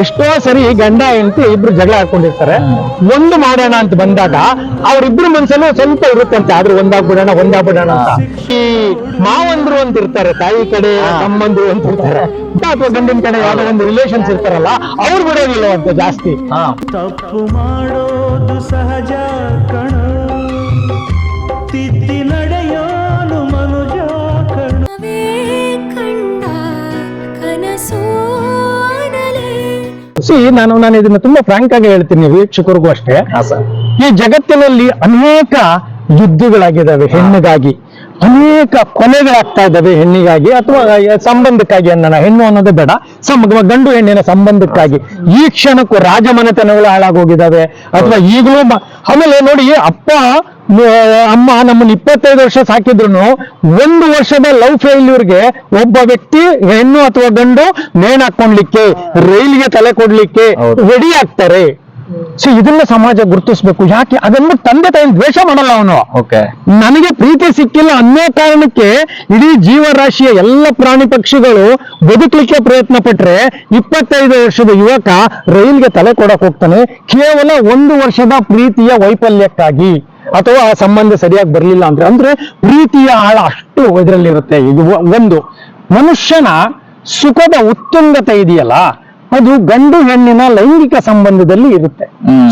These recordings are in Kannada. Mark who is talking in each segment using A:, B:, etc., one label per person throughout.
A: ಎಷ್ಟೋ ಸರಿ ಗಂಡ, ಹೆಂಡತಿ ಇಬ್ರು ಜಗಳ ಹಾಕೊಂಡಿರ್ತಾರೆ ಒಂದು ಮಾಡೋಣ ಅಂತ ಬಂದಾಗ ಅವ್ರಿಬ್ರು ಮನ್ಸಲ್ಲೂ ಸ್ವಲ್ಪ ಇರುತ್ತಂತೆ ಆದ್ರೂ ಒಂದಾಗ್ಬಿಡೋಣ ಒಂದಾಗ್ಬಿಡೋಣ ಅಂತ. ಈ ಮಾವಂದ್ರು ಅಂತ ಇರ್ತಾರೆ, ತಾಯಿ ಕಡೆ, ತಮ್ಮಂದ್ರು ಅಂತ ಇರ್ತಾರೆ. ಅಥವಾ ಗಂಡಿನ ಕಡೆ ಯಾವ್ದೋ ಒಂದು ರಿಲೇಷನ್ಸ್ ಇರ್ತಾರಲ್ಲ, ಅವ್ರು ಬಿಡೋದಿಲ್ಲವಂತೆ ಜಾಸ್ತಿ.
B: ಹಾ
C: ತಪ್ಪು ಮಾಡೋದು ಸಹಜ.
A: ಸಿ ನಾನು ನಾನು ಇದನ್ನ ತುಂಬಾ ಫ್ರಾಂಕ್ ಆಗಿ ಹೇಳ್ತೀನಿ ವೀಕ್ಷಕರಿಗೂ ಅಷ್ಟೇ. ಈ ಜಗತ್ತಿನಲ್ಲಿ ಅನೇಕ ಯುದ್ಧಗಳಾಗಿದ್ದಾವೆ ಹೆಣ್ಣಿಗಾಗಿ. ಅನೇಕ ಕೊಲೆಗಳಾಗ್ತಾ ಇದ್ದಾವೆ ಹೆಣ್ಣಿಗಾಗಿ ಅಥವಾ ಸಂಬಂಧಕ್ಕಾಗಿ ಅನ್ನೋಣ. ಹೆಣ್ಣು ಅನ್ನೋದೇ ಬೇಡ. ಸಂ ಗಂಡು ಹೆಣ್ಣಿನ ಸಂಬಂಧಕ್ಕಾಗಿ. ಈ ಕ್ಷಣಕ್ಕೂ ರಾಜಮನೆತನಗಳು ಹಾಳಾಗೋಗಿದ್ದಾವೆ. ಅಥವಾ ಈಗಲೂ ಆಮೇಲೆ ನೋಡಿ ಅಪ್ಪ ಅಮ್ಮ ನಮ್ಮನ್ನ ಇಪ್ಪತ್ತೈದು ವರ್ಷ ಸಾಕಿದ್ರು ಒಂದು ವರ್ಷದ ಲವ್ ಫೇಲ್ಯೂರ್ಗೆ ಒಬ್ಬ ವ್ಯಕ್ತಿ ಹೆಣ್ಣು ಅಥವಾ ಗಂಡು ನೇಣ್ ಹಾಕೊಂಡ್ಲಿಕ್ಕೆ ರೈಲ್ಗೆ ತಲೆ ಕೊಡ್ಲಿಕ್ಕೆ. ರೆಡಿ ಆಗ್ತಾರೆ ಸೊ ಇದನ್ನ ಸಮಾಜ ಗುರುತಿಸ್ಬೇಕು. ಯಾಕೆ? ಅದನ್ನು ತಂದೆ ತಾಯಿ ದ್ವೇಷ ಮಾಡಲ್ಲ ಅವನು.
B: ಓಕೆ
A: ನನಗೆ ಪ್ರೀತಿ ಸಿಕ್ಕಿಲ್ಲ ಅನ್ನೋ ಕಾರಣಕ್ಕೆ ಇಡೀ ಜೀವರಾಶಿಯ ಎಲ್ಲ ಪ್ರಾಣಿ ಪಕ್ಷಿಗಳು ಬದುಕಲಿಕ್ಕೆ ಪ್ರಯತ್ನ ಪಟ್ರೆ ಇಪ್ಪತ್ತೈದು ವರ್ಷದ ಯುವಕ ರೈಲ್ಗೆ ತಲೆ ಕೊಡಕ್ ಹೋಗ್ತಾನೆ. ಕೇವಲ ಒಂದು ವರ್ಷದ ಪ್ರೀತಿಯ ವೈಫಲ್ಯಕ್ಕಾಗಿ ಅಥವಾ ಆ ಸಂಬಂಧ ಸರಿಯಾಗಿ ಬರಲಿಲ್ಲ ಅಂದ್ರೆ ಅಂದ್ರೆ ಪ್ರೀತಿಯ ಆಳ ಅಷ್ಟು ಇದರಲ್ಲಿರುತ್ತೆ. ಇದು ಒಂದು. ಮನುಷ್ಯನ ಸುಖದ ಉತ್ತುಂಗತೆ ಇದೆಯಲ್ಲ? ಅದು ಗಂಡು ಹೆಣ್ಣಿನ ಲೈಂಗಿಕ ಸಂಬಂಧದಲ್ಲಿ ಇರುತ್ತೆ.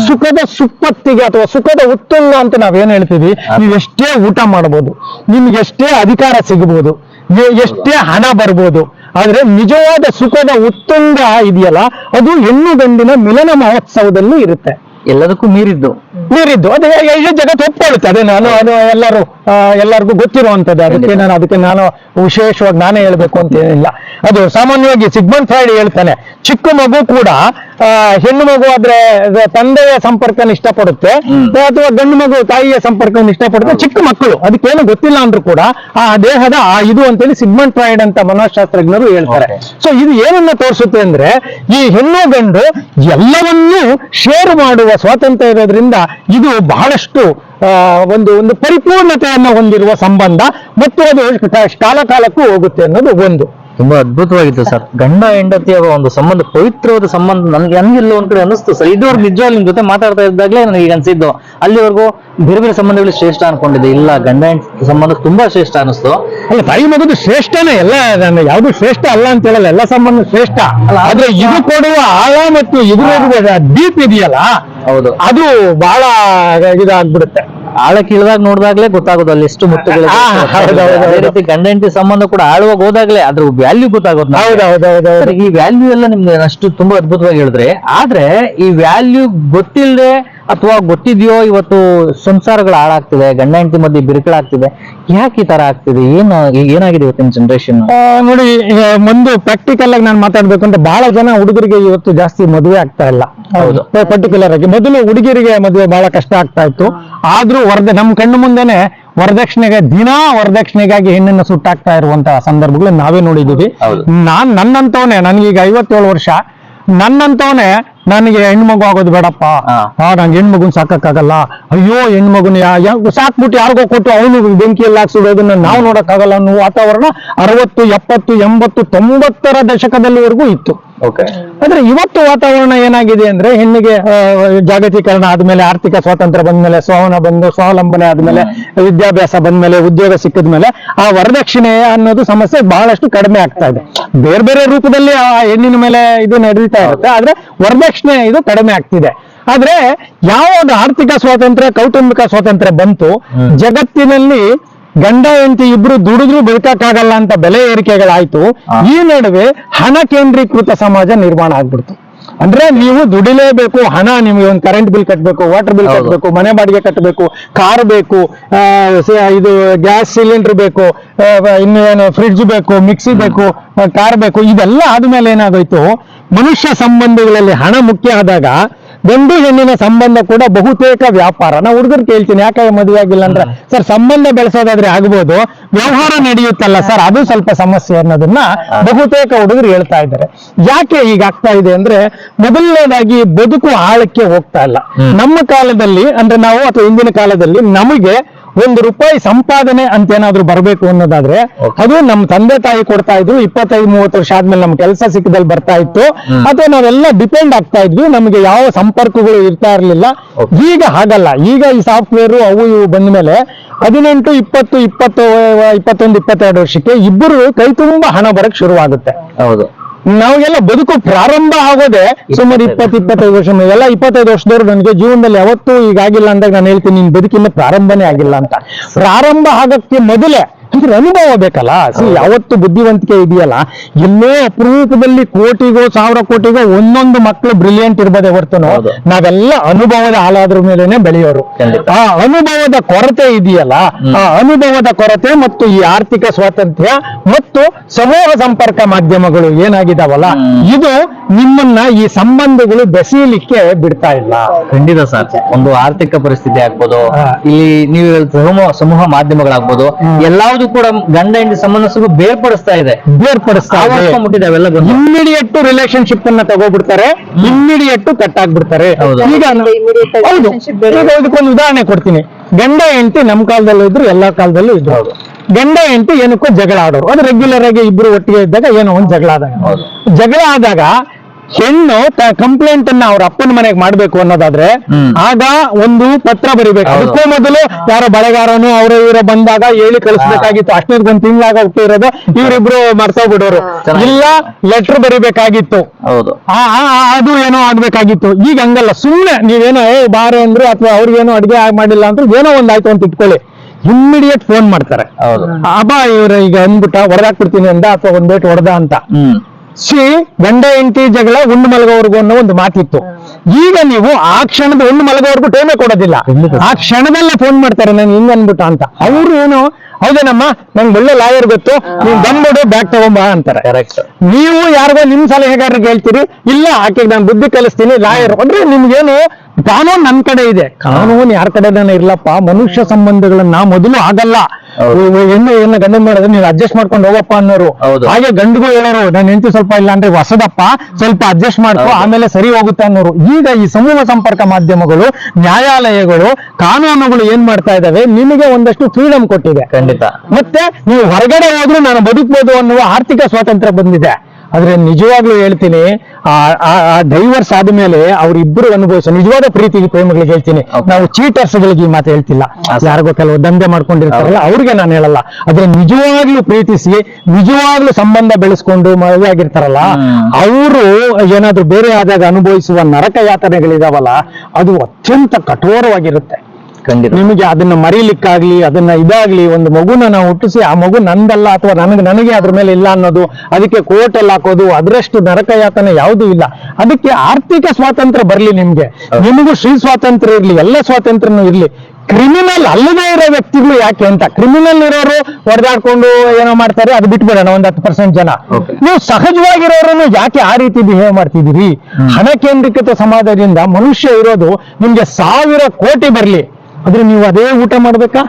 A: ಸುಖದ ಸುಪ್ಪತ್ತಿಗೆ ಅಥವಾ ಸುಖದ ಉತ್ತುಂಗ ಅಂತ ನಾವೇನ್ ಹೇಳ್ತೀವಿ? ನೀವು ಎಷ್ಟೇ ಊಟ ಮಾಡಬಹುದು ನಿಮ್ಗೆ ಎಷ್ಟೇ ಅಧಿಕಾರ ಸಿಗಬಹುದು ಎಷ್ಟೇ ಹಣ ಬರ್ಬೋದು ಆದ್ರೆ ನಿಜವಾದ ಸುಖದ ಉತ್ತುಂಗ ಇದೆಯಲ್ಲ ಅದು ಹೆಣ್ಣು ಗಂಡಿನ ಮಿಲನ ಮಹೋತ್ಸವದಲ್ಲಿ ಇರುತ್ತೆ.
B: ಎಲ್ಲದಕ್ಕೂ ಮೀರಿದ್ದು.
A: ಮೀರಿದ್ದು. ಅದೇ ಇಡೀ ಜಗತ್ತು ಒಪ್ಕೊಳ್ಳುತ್ತೆ ಅದೇ ನಾನು ಅದು ಎಲ್ಲರೂ ಆ, ಎಲ್ಲರಿಗೂ ಗೊತ್ತಿರುವಂತದ್ದು ಅದಕ್ಕೆ ನಾನು ಅದಕ್ಕೆ ನಾನು ವಿಶೇಷವಾಗಿ ನಾನೇ ಹೇಳ್ಬೇಕು ಅಂತ ಏನಿಲ್ಲ. ಅದು ಸಾಮಾನ್ಯವಾಗಿ ಸಿಗ್ಮಂಡ್ ಫ್ರೈಡ್ ಹೇಳ್ತಾನೆ. ಚಿಕ್ಕ ಮಗು ಕೂಡ ಹೆಣ್ಣು ಮಗು ಆದ್ರೆ ತಂದೆಯ ಸಂಪರ್ಕನ ಇಷ್ಟಪಡುತ್ತೆ ಅಥವಾ ಗಂಡು ಮಗು ತಾಯಿಯ ಸಂಪರ್ಕವನ್ನು ಇಷ್ಟಪಡುತ್ತೆ ಚಿಕ್ಕ ಮಕ್ಕಳು ಅದಕ್ಕೇನು ಗೊತ್ತಿಲ್ಲ ಅಂದ್ರೂ ಕೂಡ ಆ ದೇಹದ ಆ ಇದು ಅಂತೇಳಿ ಸಿಗ್ಮನ್ ಫ್ರಾಯ್ಡ್ ಅಂತ ಮನೋಶಾಸ್ತ್ರಜ್ಞರು ಹೇಳ್ತಾರೆ. ಸೊ ಇದು ಏನನ್ನ ತೋರಿಸುತ್ತೆ ಅಂದ್ರೆ ಈ ಹೆಣ್ಣು ಗಂಡು ಎಲ್ಲವನ್ನೂ ಶೇರ್ ಮಾಡುವ ಸ್ವಾತಂತ್ರ್ಯ ಇರೋದ್ರಿಂದ ಇದು ಬಹಳಷ್ಟು ಒಂದು ಒಂದು ಪರಿಪೂರ್ಣತೆಯನ್ನು ಹೊಂದಿರುವ ಸಂಬಂಧ ಮತ್ತು ಅದು ಕಾಲಕಾಲಕ್ಕೂ ಕಾಲ ಕಾಲಕ್ಕೂ ಹೋಗುತ್ತೆ ಅನ್ನೋದು ಒಂದು.
B: ತುಂಬಾ ಅದ್ಭುತವಾಗಿತ್ತು ಸರ್. ಗಂಡ ಹೆಂಡತಿಯ ಒಂದು ಸಂಬಂಧ ಪವಿತ್ರವಾದ ಸಂಬಂಧ ನನ್ಗೆ ಹಂಗಿಲ್ಲ ಒಂದ್ ಕಡೆ ಅನಿಸ್ತು ಸರ್. ಇದುವರೆಗೂ ನಿಜವಾಗ್ಲೂ ನಿಮ್ ಜೊತೆ ಮಾತಾಡ್ತಾ ಇದ್ದಾಗಲೇ ನನಗೆ ಈಗ ಅನ್ಸಿದ್ದು. ಅಲ್ಲಿವರೆಗೂ ಬೇರೆ ಬೇರೆ ಸಂಬಂಧಗಳು ಶ್ರೇಷ್ಠ ಅನ್ಕೊಂಡಿದ್ದೆ. ಇಲ್ಲ ಗಂಡ ಹೆಂಡತಿ ಸಂಬಂಧ ತುಂಬಾ ಶ್ರೇಷ್ಠ ಅನಿಸ್ತು
A: ಅಲ್ಲ ತಾಯಿ ಮಗದು ಶ್ರೇಷ್ಠನೇ. ಎಲ್ಲ ನಾನು ಯಾವುದು ಶ್ರೇಷ್ಠ ಅಲ್ಲ ಅಂತ ಹೇಳಲ್ಲ. ಎಲ್ಲ ಸಂಬಂಧ ಶ್ರೇಷ್ಠ.
B: ಅಲ್ಲ,
A: ಆದ್ರೆ ಇದು ಕೊಡುವ ಆಳ ಮತ್ತು ಇದು ದೀಪ್ ಇದೆಯಲ್ಲ
B: ಹೌದು.
A: ಅದು ಬಹಳ ಇದಾಗ್ಬಿಡುತ್ತೆ.
B: ಆಳಕ್ಕೆ ಇಳಿದಾಗ ನೋಡಿದಾಗ್ಲೇ ಗೊತ್ತಾಗೋದು ಅಲ್ಲಿ ಎಷ್ಟು ಮುತ್ತುಗಳು ಅದೇ ರೀತಿ ಗಂಡ ಹೆಂಡತಿ ಸಂಬಂಧ ಕೂಡ ಆಳುವಾಗ ಹೋದಾಗ್ಲೇ ಅದ್ರ ವ್ಯಾಲ್ಯೂ ಗೊತ್ತಾಗೋದು ಈ ವ್ಯಾಲ್ಯೂ ಎಲ್ಲ ನಿಮ್ಗೆ ಅಷ್ಟು ತುಂಬಾ ಅದ್ಭುತವಾಗಿ ಹೇಳಿದ್ರೆ ಆದ್ರೆ ಈ ವ್ಯಾಲ್ಯೂ ಗೊತ್ತಿಲ್ಲದೆ ಅಥವಾ ಗೊತ್ತಿದೆಯೋ ಇವತ್ತು ಸಂಸಾರಗಳು ಹಾಳಾಗ್ತಿದೆ ಗಂಡ ಹೆಂಡತಿ ಮಧ್ಯೆ ಬಿರುಕಳಾಗ್ತಿದೆ ಯಾಕೆ ಈ ತರ ಆಗ್ತಿದೆ? ಏನು ಏನಾಗಿದೆ ಇವತ್ತಿನ ಜನರೇಷನ್
A: ನೋಡಿ ಮುಂದೆ ಒಂದು ಪ್ರಾಕ್ಟಿಕಲ್ ಆಗಿ ನಾನು ಮಾತಾಡ್ಬೇಕು ಅಂತ ಬಹಳ ಜನ ಹುಡುಗರಿಗೆ ಇವತ್ತು ಜಾಸ್ತಿ ಮದುವೆ ಆಗ್ತಾ ಇಲ್ಲ.
B: ಹೌದು.
A: ಪರ್ಟಿಕ್ಯುಲರ್ ಆಗಿ. ಮೊದಲು ಹುಡುಗಿರಿಗೆ ಮದುವೆ ಬಹಳ ಕಷ್ಟ ಆಗ್ತಾ ಇತ್ತು. ಆದ್ರೂ ವರದ ನಮ್ ಕಣ್ಣು ಮುಂದೆನೆ ವರದಕ್ಷಿಣೆಗೆ ದಿನಾ ವರದಕ್ಷಿಣೆಗಾಗಿ ಹೆಣ್ಣನ್ನು ಸುಟ್ಟಾಗ್ತಾ ಇರುವಂತಹ ಸಂದರ್ಭಗಳು ನಾವೇ ನೋಡಿದೀವಿ. ನಾನ್ ನನ್ನಂತವನೇ ನನ್ಗೀಗ ಐವತ್ತೇಳು ವರ್ಷ. ನನ್ನಂತವನೇ ನನಗೆ ಹೆಣ್ಮಗು ಆಗೋದು ಬೇಡಪ್ಪ. ಆ ನಂಗೆ ಹೆಣ್ಮಗುನ್ ಸಾಕಕ್ಕಾಗಲ್ಲ. ಅಯ್ಯೋ ಹೆಣ್ಮಗುನ ಸಾಕ್ಬಿಟ್ಟು ಯಾರಿಗೋ ಕೊಟ್ಟು ಅವನು ಬೆಂಕಿಯಲ್ಲಿ ಹಾಕ್ಸಿಡೋದನ್ನ ನಾವು ನೋಡಕ್ಕಾಗಲ್ಲ ಅನ್ನೋ ವಾತಾವರಣ ಅರವತ್ತು ಎಪ್ಪತ್ತು ಎಂಬತ್ತು ತೊಂಬತ್ತರ ದಶಕದಲ್ಲಿವರೆಗೂ ಇತ್ತು. ಆದ್ರೆ ಇವತ್ತು ವಾತಾವರಣ ಏನಾಗಿದೆ ಅಂದ್ರೆ ಹೆಣ್ಣಿಗೆ ಜಾಗತೀಕರಣ ಆದ್ಮೇಲೆ ಆರ್ಥಿಕ ಸ್ವಾತಂತ್ರ್ಯ ಬಂದ್ಮೇಲೆ ಸ್ವಾವನ ಬಂದು ಸ್ವಾವಲಂಬನೆ ಆದ್ಮೇಲೆ ವಿದ್ಯಾಭ್ಯಾಸ ಬಂದ್ಮೇಲೆ ಉದ್ಯೋಗ ಸಿಕ್ಕಿದ್ಮೇಲೆ ಆ ವರದಕ್ಷಿಣೆ ಅನ್ನೋದು ಸಮಸ್ಯೆ ಬಹಳಷ್ಟು ಕಡಿಮೆ ಆಗ್ತಾ ಇದೆ. ಬೇರೆ ಬೇರೆ ರೂಪದಲ್ಲಿ ಆ ಹೆಣ್ಣಿನ ಮೇಲೆ ಇದು ನಡೀತಾ ಇರುತ್ತೆ. ಆದ್ರೆ ವರದಕ್ಷಿಣೆ ಇದು ಕಡಿಮೆ ಆಗ್ತಿದೆ ಆದ್ರೆ ಒಂದು ಆರ್ಥಿಕ ಸ್ವಾತಂತ್ರ್ಯ ಕೌಟುಂಬಿಕ ಸ್ವಾತಂತ್ರ್ಯ ಬಂತು ಜಗತ್ತಿನಲ್ಲಿ ಗಂಡ ಹೆಂಡತಿ ಇಬ್ರು ದುಡಿದ್ರು ಬದುಕಕ್ಕಾಗಲ್ಲ ಅಂತ ಬೆಲೆ ಏರಿಕೆಗಳಾಯ್ತು. ಈ ನಡುವೆ ಹಣ ಕೇಂದ್ರೀಕೃತ ಸಮಾಜ ನಿರ್ಮಾಣ ಆಗ್ಬಿಡ್ತು ಅಂದ್ರೆ ನೀವು ದುಡಿಲೇಬೇಕು ಹಣ ನಿಮಗೆ ಒಂದು ಕರೆಂಟ್ ಬಿಲ್ ಕಟ್ಟಬೇಕು ವಾಟರ್ ಬಿಲ್. ಕಟ್ಟಬೇಕು ಮನೆ ಬಾಡಿಗೆ ಕಟ್ಟಬೇಕು ಕಾರ್ ಬೇಕು ಆ, ಇದು ಗ್ಯಾಸ್ ಸಿಲಿಂಡರ್ ಬೇಕು ಇನ್ನು ಏನು ಫ್ರಿಡ್ಜ್ ಬೇಕು ಮಿಕ್ಸಿ ಬೇಕು ಕಾರ್ ಬೇಕು ಇದೆಲ್ಲ ಆದ್ಮೇಲೆ ಏನಾಗೋಯ್ತು ಮನುಷ್ಯ ಸಂಬಂಧಗಳಲ್ಲಿ ಹಣ ಮುಖ್ಯ ಆದಾಗ ಗಂಡು ಹೆಣ್ಣಿನ ಸಂಬಂಧ ಕೂಡ ಬಹುತೇಕ ವ್ಯಾಪಾರ. ನಾ ಹುಡುಗರು ಕೇಳ್ತೀನಿ ಯಾಕೆ ಮದುವೆ ಆಗಿಲ್ಲ ಅಂದ್ರೆ? ಸರ್ ಸಂಬಂಧ ಬೆಳೆಸೋದಾದ್ರೆ ಆಗ್ಬೋದು ವ್ಯವಹಾರ ನಡೆಯುತ್ತಲ್ಲ ಸರ್ ಅದು ಸ್ವಲ್ಪ ಸಮಸ್ಯೆ ಅನ್ನೋದನ್ನ ಬಹುತೇಕ ಹುಡುಗರು ಹೇಳ್ತಾ ಇದ್ದಾರೆ. ಯಾಕೆ ಈಗ ಆಗ್ತಾ ಇದೆ ಅಂದ್ರೆ ಮೊದಲನೇದಾಗಿ ಬದುಕು ಆಳಕ್ಕೆ ಹೋಗ್ತಾ ಇಲ್ಲ. ನಮ್ಮ ಕಾಲದಲ್ಲಿ ಅಂದ್ರೆ ನಾವು ಅಥವಾ ಇಂದಿನ ಕಾಲದಲ್ಲಿ ನಮಗೆ ಒಂದು ರೂಪಾಯಿ ಸಂಪಾದನೆ ಅಂತ ಏನಾದ್ರು ಬರಬೇಕು ಅನ್ನೋದಾದ್ರೆ ಅದು ನಮ್ಮ ತಂದೆ ತಾಯಿ ಕೊಡ್ತಾ ಇದ್ರು ಇಪ್ಪತ್ತೈದು ಮೂವತ್ತು ವರ್ಷ ಆದ್ಮೇಲೆ ನಮ್ ಕೆಲಸ ಸಿಕ್ಕದಲ್ಲಿ ಬರ್ತಾ ಇತ್ತು. ಅಥವಾ ನಾವೆಲ್ಲ ಡಿಪೆಂಡ್ ಆಗ್ತಾ ಇದ್ವಿ ನಮಗೆ ಯಾವ ಸಂಪರ್ಕಗಳು ಇರ್ತಾ ಇರ್ಲಿಲ್ಲ. ಈಗ ಹಾಗಲ್ಲ. ಈಗ ಈ ಸಾಫ್ಟ್ವೇರ್ ಅವು ಇವು ಬಂದ ಮೇಲೆ ಹದಿನೆಂಟು ಇಪ್ಪತ್ತು ಇಪ್ಪತ್ತು ಇಪ್ಪತ್ತೊಂದು ಇಪ್ಪತ್ತೆರಡು ವರ್ಷಕ್ಕೆ ಇಬ್ಬರು ಕೈ ತುಂಬಾ ಹಣ ಬರಕ್ ಶುರುವಾಗುತ್ತೆ.
B: ಹೌದು.
A: ನಾವೆಲ್ಲ ಬದುಕು ಪ್ರಾರಂಭ ಆಗೋದೇ ಸುಮಾರು ಇಪ್ಪತ್ತು ಇಪ್ಪತ್ತೈದು ವರ್ಷ. ಎಲ್ಲ ಇಪ್ಪತ್ತೈದು ವರ್ಷದವ್ರು ನನಗೆ ಜೀವನದಲ್ಲಿ ಯಾವತ್ತೂ ಈಗಾಗಿಲ್ಲ ಅಂದಾಗ ನಾನು ಹೇಳ್ತೀನಿ ನಿನ್ ಬದುಕಿನ ಪ್ರಾರಂಭನೇ ಆಗಿಲ್ಲ ಅಂತ. ಪ್ರಾರಂಭ ಆಗಕ್ಕೆ ಮೊದಲೇ ಅಂದ್ರೆ ಅನುಭವ ಬೇಕಲ್ಲ? ಸಿ ಯಾವತ್ತು ಬುದ್ಧಿವಂತಿಕೆ ಇದೆಯಲ್ಲ? ಎಲ್ಲೋ ಅಪರೂಪದಲ್ಲಿ ಕೋಟಿಗೋ ಸಾವಿರ ಕೋಟಿಗೋ ಒಂದೊಂದು ಮಕ್ಕಳು ಬ್ರಿಲಿಯಂಟ್ ಇರ್ಬೋದೇ ಹೊರ್ತನು. ನಾವೆಲ್ಲ ಅನುಭವದ ಹಾಲಾದ್ರ ಮೇಲೆನೆ ಬೆಳೆಯೋರು. ಆ ಅನುಭವದ ಕೊರತೆ ಇದೆಯಲ್ಲ ಆ ಅನುಭವದ ಕೊರತೆ ಮತ್ತು ಈ ಆರ್ಥಿಕ ಸ್ವಾತಂತ್ರ್ಯ ಮತ್ತು ಸಮೂಹ ಸಂಪರ್ಕ ಮಾಧ್ಯಮಗಳು ಏನಾಗಿದಾವಲ್ಲ ಇದು ನಿಮ್ಮನ್ನ ಈ ಸಂಬಂಧಗಳು ಬೆಸೀಲಿಕ್ಕೆ ಬಿಡ್ತಾ ಇಲ್ಲ.
B: ಖಂಡಿತ ಸರ್. ಒಂದು ಆರ್ಥಿಕ ಪರಿಸ್ಥಿತಿ ಆಗ್ಬೋದು. ಇಲ್ಲಿ ನೀವು ಸಮೂಹ ಮಾಧ್ಯಮಗಳಾಗ್ಬೋದು ಮಾಧ್ಯಮಗಳಾಗ್ಬೋದು ಎಲ್ಲಾವುದು ಕೂಡ ಗಂಡ ಹೆಂಡತಿ ಸ್ವಲ್ಪ ಬೇರ್ಪಡಿಸ್ತಾ ಇದೆ.
A: ಬೇರ್ಪಡಿಸ್ತಾ ಇದೆ.
B: ಆವರಿಸ್ಕೊಂಡ್ಬಿಟ್ಟಿದೆ ಅವೆಲ್ಲ
A: ಇಮ್ಮಿಡಿಯೇಟ್ ರಿಲೇಶನ್ಶಿಪ್ ಅನ್ನ ತಗೋಬಿಡ್ತಾರೆ. ಇಮ್ಮಿಡಿಯೇಟ್ ಕಟ್ ಆಗ್ಬಿಡ್ತಾರೆ.
B: ಹೌದು.
A: ಈಗ ಇದಕ್ಕೊಂದು ಉದಾಹರಣೆ ಕೊಡ್ತೀನಿ. ಗಂಡ ಹೆಂಡತಿ ನಮ್ ಕಾಲದಲ್ಲೂ ಇದ್ರು ಎಲ್ಲಾ ಕಾಲದಲ್ಲೂ ಇದ್ರು. ಗಂಡ ಹೆಂಡತಿ ಏನಕ್ಕೂ ಜಗಳ ಆಡೋರು. ಅದು ರೆಗ್ಯುಲರ್ ಆಗಿ ಇಬ್ರು ಒಟ್ಟಿಗೆ ಇದ್ದಾಗ ಏನೋ ಒಂದು ಜಗಳ ಆದಾಗ. ಜಗಳ ಆದಾಗ ಹೆಣ್ಣು ಕಂಪ್ಲೇಂಟ್ ಅನ್ನ ಅವ್ರ ಅಪ್ಪನ ಮನೆಗೆ ಮಾಡ್ಬೇಕು ಅನ್ನೋದಾದ್ರೆ ಆಗ ಒಂದು ಪತ್ರ ಬರಿಬೇಕು. ಅದಕ್ಕೂ ಮೊದಲು ಯಾರೋ ಬಳೆಗಾರನು ಅವರ ಇವರ ಬಂದಾಗ ಹೇಳಿ ಕಳಿಸ್ಬೇಕಾಗಿತ್ತು. ಅಷ್ಟೊಂದ್ ಒಂದು ತಿಂಗಳಾಗ ಇರೋದು. ಇವರಿಬ್ರು ಮರ್ತೋಗ್ಬಿಡೋರು
B: ಚೆನ್ನಾಗಿ.
A: ಇಲ್ಲ ಲೆಟರ್ ಬರಿಬೇಕಾಗಿತ್ತು. ಅದು ಏನೋ ಆಗ್ಬೇಕಾಗಿತ್ತು. ಈಗ ಹಂಗಲ್ಲ. ಸುಮ್ನೆ ನೀವೇನೋ ಏ ಬಾರೆ ಅಂದ್ರು ಅಥವಾ ಅವ್ರಿಗೇನೋ ಅಡಿಗೆ ಮಾಡಿಲ್ಲ ಅಂದ್ರೆ ಏನೋ ಒಂದ್ ಆಯ್ತು ಅಂತ ಇಟ್ಕೊಳ್ಳಿ. ಇಮ್ಮಿಡಿಯೇಟ್ ಫೋನ್ ಮಾಡ್ತಾರೆ. ಅಬ್ಬಾ ಇವ್ರ ಈಗ ಅಂದ್ಬಿಟ್ಟ ಹೊಡೆದಾಕ್ಬಿಡ್ತೀನಿ ಅಂದ ಅಥವಾ ಒಂದ್ ಬೇಟ್ ಹೊಡೆದ ಅಂತ. ಸಿ ಗಂಡ ಹೆಂಡತಿ ಜಗಳ ಉಂಡು ಮಲಗೋವರೆಗೂ ಅನ್ನೋ ಒಂದು ಮಾತಿತ್ತು. ಈಗ ನೀವು ಆ ಕ್ಷಣದ ಉಂಡು ಮಲಗೋವರೆಗೂ ಟೈಮೇ ಕೊಡೋದಿಲ್ಲ. ಆ ಕ್ಷಣದಲ್ಲೇ ಫೋನ್ ಮಾಡ್ತಾರೆ ನಾನು ಹಿಂಗ್ ಅನ್ಬಿಟ್ಟು ಅಂತ. ಅವ್ರು ಏನು ಹೌದೇನಮ್ಮ ನಂಗೆ ಒಳ್ಳೆ ಲಾಯರ್ ಗೊತ್ತು. ನೀನ್ ಬಂದ್ಬಿಡು ಬ್ಯಾಗ್ ತಗೊಂಬಾ ಅಂತಾರೆ. ನೀವು ಯಾರಿಗೋ ನಿಮ್ ಸಲಹೆಗಾರರಿಗೆ ಹೇಳ್ತೀರಿ ಇಲ್ಲ ಆಕೆಗೆ ನಾನು ಬುದ್ಧಿ ಕಲಿಸ್ತೀನಿ ಲಾಯರ್. ಅಂದ್ರೆ ನಿಮ್ಗೇನು ಕಾನೂನು ನನ್ ಕಡೆ ಇದೆ. ಕಾನೂನು ಯಾರ ಕಡೆನೇ ಇರ್ಲಪ್ಪ ಮನುಷ್ಯ ಸಂಬಂಧಗಳನ್ನ ಮೊದಲು ಆಗಲ್ಲ. ಹೆಣ್ಣು ಏನ ಗಂಡ ಮಾಡಿದ್ರೆ ನೀವು ಅಡ್ಜಸ್ಟ್ ಮಾಡ್ಕೊಂಡು ಹೋಗಪ್ಪ ಅನ್ನೋರು. ಹಾಗೆ ಗಂಡುಗೂ ಹೇಳೋರು ನಾನು ಹೆಂಡತಿ ಸ್ವಲ್ಪ ಇಲ್ಲ ಅಂದ್ರೆ ಹೊಸದಪ್ಪ ಸ್ವಲ್ಪ ಅಡ್ಜಸ್ಟ್ ಮಾಡ್ಕೊ ಆಮೇಲೆ ಸರಿ ಹೋಗುತ್ತೆ ಅನ್ನೋರು. ಈಗ ಈ ಸಮೂಹ ಸಂಪರ್ಕ ಮಾಧ್ಯಮಗಳು ನ್ಯಾಯಾಲಯಗಳು ಕಾನೂನುಗಳು ಏನ್ ಮಾಡ್ತಾ ಇದಾವೆ ನಿಮಗೆ ಒಂದಷ್ಟು ಫ್ರೀಡಮ್ ಕೊಟ್ಟಿದೆ.
B: ಖಂಡಿತ.
A: ಮತ್ತೆ ನೀವು ಹೊರಗಡೆ ಹೋದ್ರೂ ನಾನು ಬದುಕ್ಬೋದು ಅನ್ನುವ ಆರ್ಥಿಕ ಸ್ವಾತಂತ್ರ್ಯ ಬಂದಿದೆ. ಆದ್ರೆ ನಿಜವಾಗ್ಲೂ ಹೇಳ್ತೀನಿ ಆ ಡೈವರ್ಸ್ ಆದ್ಮೇಲೆ ಅವ್ರಿಬ್ರು ಅನುಭವಿಸೋ ನಿಜವಾದ ಪ್ರೀತಿ ಪ್ರೇಮಗಳಿಗೆ ಹೇಳ್ತೀನಿ. ನಾವು ಚೀಟರ್ಸ್ ಗಳಿಗೆ ಈ ಮಾತು ಹೇಳ್ತಿಲ್ಲ. ಯಾರಿಗೋ ಕೆಲವು ದಂಧೆ ಮಾಡ್ಕೊಂಡಿರ್ತಾರಲ್ಲ ಅವ್ರಿಗೆ ನಾನು ಹೇಳಲ್ಲ. ಆದ್ರೆ ನಿಜವಾಗ್ಲೂ ಪ್ರೀತಿಸಿ ನಿಜವಾಗ್ಲೂ ಸಂಬಂಧ ಬೆಳೆಸ್ಕೊಂಡು ಮದುವೆ ಆಗಿರ್ತಾರಲ್ಲ. ಅವರು ಏನಾದ್ರೂ ಬೇರೆ ಆದಾಗ ಅನುಭವಿಸುವ ನರಕ ಯಾತನೆಗಳಿದಾವಲ್ಲ ಅದು ಅತ್ಯಂತ ಕಠೋರವಾಗಿರುತ್ತೆ.
B: ಖಂಡಿತ.
A: ನಿಮಗೆ ಅದನ್ನ ಮರೀಲಿಕ್ಕಾಗ್ಲಿ ಅದನ್ನ ಇದಾಗ್ಲಿ ಒಂದು ಮಗುನ ನಾವು ಹುಟ್ಟಿಸಿ ಆ ಮಗು ನಂದಲ್ಲ ಅಥವಾ ನನಗೆ ನನಗೆ ಅದ್ರ ಮೇಲೆ ಇಲ್ಲ ಅನ್ನೋದು ಅದಕ್ಕೆ ಕೋರ್ಟ್ ಅಲ್ಲಿ ಹಾಕೋದು ಅದರಷ್ಟು ನರಕಯಾತನ ಯಾವುದೂ ಇಲ್ಲ. ಅದಕ್ಕೆ ಆರ್ಥಿಕ ಸ್ವಾತಂತ್ರ್ಯ ಬರ್ಲಿ ನಿಮ್ಗೆ. ನಿಮಗೂ ಶ್ರೀ ಸ್ವಾತಂತ್ರ್ಯ ಇರ್ಲಿ ಎಲ್ಲ ಸ್ವಾತಂತ್ರ್ಯನೂ ಇರ್ಲಿ. ಕ್ರಿಮಿನಲ್ ಅಲ್ಲದೇ ಇರೋ ವ್ಯಕ್ತಿಗಳು ಯಾಕೆ ಅಂತ. ಕ್ರಿಮಿನಲ್ ಇರೋರು ಹೊಡೆದಾಡ್ಕೊಂಡು ಏನೋ ಮಾಡ್ತಾರೆ ಅದು ಬಿಟ್ಬಿಡೋಣ ಒಂದ್ ಹತ್ತು ಪರ್ಸೆಂಟ್ ಜನ. ನೀವು ಸಹಜವಾಗಿರೋರನ್ನು ಯಾಕೆ ಆ ರೀತಿ ಬಿಹೇವ್ ಮಾಡ್ತಿದ್ದೀರಿ? ಹಣ ಕೇಂದ್ರೀಕೃತ ಸಮಾಜದಿಂದ ಮನುಷ್ಯ ಇರೋದು ನಿಮ್ಗೆ ಸಾವಿರ ಕೋಟಿ ಬರ್ಲಿ. ಆದ್ರೆ ನೀವು ಅದೇ ಊಟ ಮಾಡ್ಬೇಕಾ?